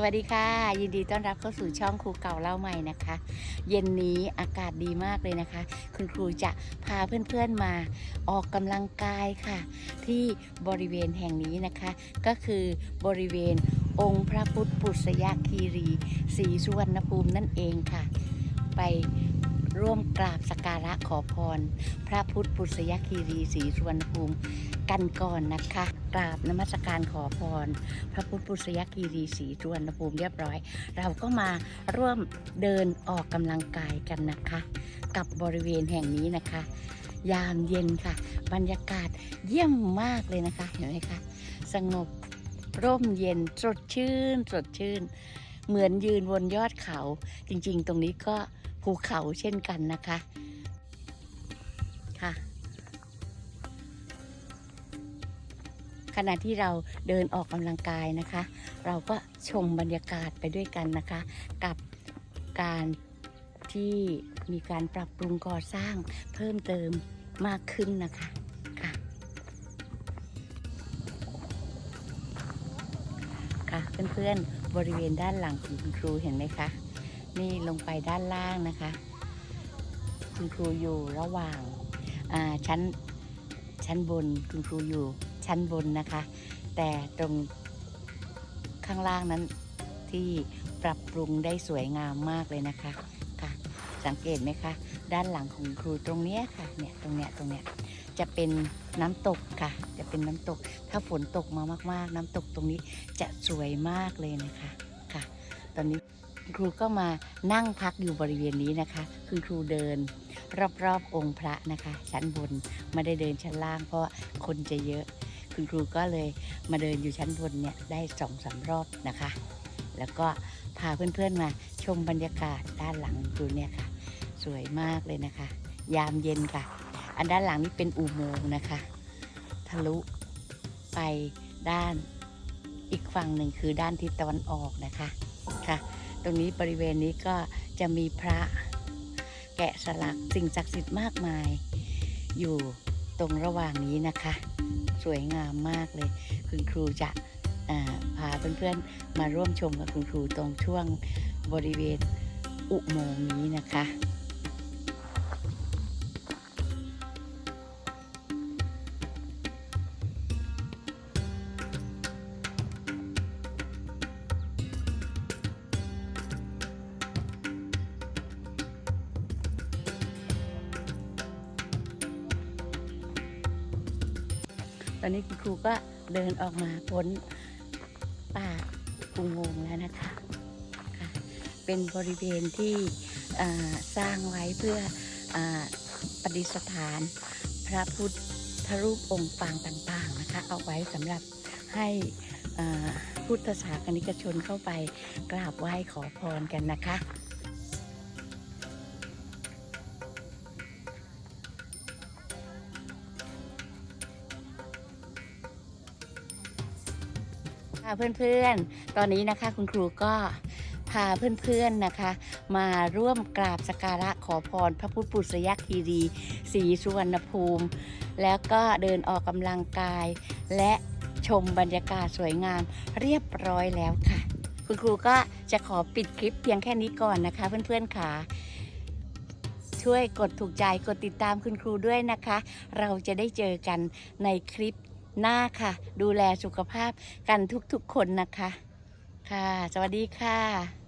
สวัสดีค่ะ ยินดีต้อนรับเข้าสู่ช่องครูเก่าเล่าใหม่นะคะ เย็นนี้อากาศดีมากเลยนะคะ คุณครูจะพาเพื่อนๆมาออกกำลังกายค่ะ ที่บริเวณแห่งนี้นะคะ ก็คือบริเวณองค์พระพุทธปุษยคีรีศรีสุวรรณภูมินั่นเองค่ะ ไป ร่วมกราบสักการะขอพร พระพุทธปุษยคีรีศรีสุวรรณภูมิกันก่อนนะคะ กราบนมัสการขอพร พระพุทธปุษยคีรีศรีสุวรรณภูมิเรียบร้อย เราก็มาร่วมเดินออกกำลังกายกันนะคะ กับบริเวณแห่งนี้นะคะ ยามเย็นค่ะ บรรยากาศเยี่ยมมากเลยนะคะเห็นไหมคะสงบร่มเย็นสดชื่นสดชื่น เหมือนยืนบนยอดเขา จริง ๆ ตรงนี้ก็ ภูเขาเช่นกันนะคะ ค่ะ ขณะที่เราเดินออกกำลังกายนะคะ เราก็ชมบรรยากาศไปด้วยกันนะคะ กับการที่มีการปรับปรุงก่อสร้างเพิ่มเติมมากขึ้นนะคะค่ะค่ะเพื่อนๆบริเวณด้านหลังของคุณครูเห็นไหมคะ นี่ลงไปด้านล่างนะคะ คุณครูอยู่ระหว่างาชั้นชั้นบนคุณครูอยู่ชั้นบนนะคะ แต่ตรงข้างล่างนั้นที่ปรับปรุงได้สวยงามมากเลยนะคะค่ะ สังเกตไหมคะ ด้านหลังของครูตรงนี้ค่ะเนี่ยตรงเนี้ยตรงเนี้ยจะเป็นน้ำตกค่ะ จะเป็นน้ำตก ถ้าฝนตกมามาก ๆ น้ำตกตรงนี้จะสวยมากเลยนะคะค่ะ ตอนนี้ คุณครูก็มานั่งพักอยู่บริเวณนี้นะคะ คุณครูเดิน รอบๆองค์พระนะคะ ชั้นบนไม่ได้เดินชั้นล่างเพราะคนจะเยอะ คุณครูก็เลยมาเดินอยู่ชั้นบนเนี่ยได้สองสามรอบนะคะ แล้วก็พาเพื่อนๆมาชมบรรยากาศด้านหลังครูเนี่ยค่ะ สวยมากเลยนะคะ ยามเย็นค่ะ อันด้านหลังนี่เป็นอุโมงค์นะคะ ทะลุไปด้านอีกฝั่งหนึ่งคือด้านทิศตะวันออกนะคะค่ะ ตรงนี้บริเวณนี้ก็จะมีพระแกะสลักสิ่งศักดิ์สิทธิ์มากมาย อยู่ตรงระหว่างนี้นะคะ สวยงามมากเลย คุณครูจะพาเพื่อนๆมาร่วมชมกับคุณครูตรงช่วงบริเวณอุโมงค์นี้นะคะ ตอนนี้คุณครูก็เดินออกมาพ้นป่าอุโมงแล้วนะคะะเป็นบริเวณที่สร้างไว้เพื่ออประดิษฐานพระพุทธรูปองค์ปางต่างๆนะคะ เอาไว้สำหรับให้พุทธศาสนิกชนเข้าไปกราบไหว้ขอพรกันนะคะ ค่ะเพื่อนๆ ตอนนี้นะคะคุณครูก็พาเพื่อนๆนะคะ มาร่วมกราบสกการะขอพรพระพุทธปุษยคีรีศรีสุวรรณภูมิ แล้วก็เดินออกกำลังกาย และชมบรรยากาศสวยงามเรียบร้อยแล้วค่ะ คุณครูก็จะขอปิดคลิปเพียงแค่นี้ก่อนนะคะ เพื่อนๆค่ะช่วยกดถูกใจกดติดตามคุณครูด้วยนะคะ เราจะได้เจอกันในคลิป หน้าค่ะ ดูแลสุขภาพกันทุกๆคนนะคะ ค่ะ สวัสดีค่ะ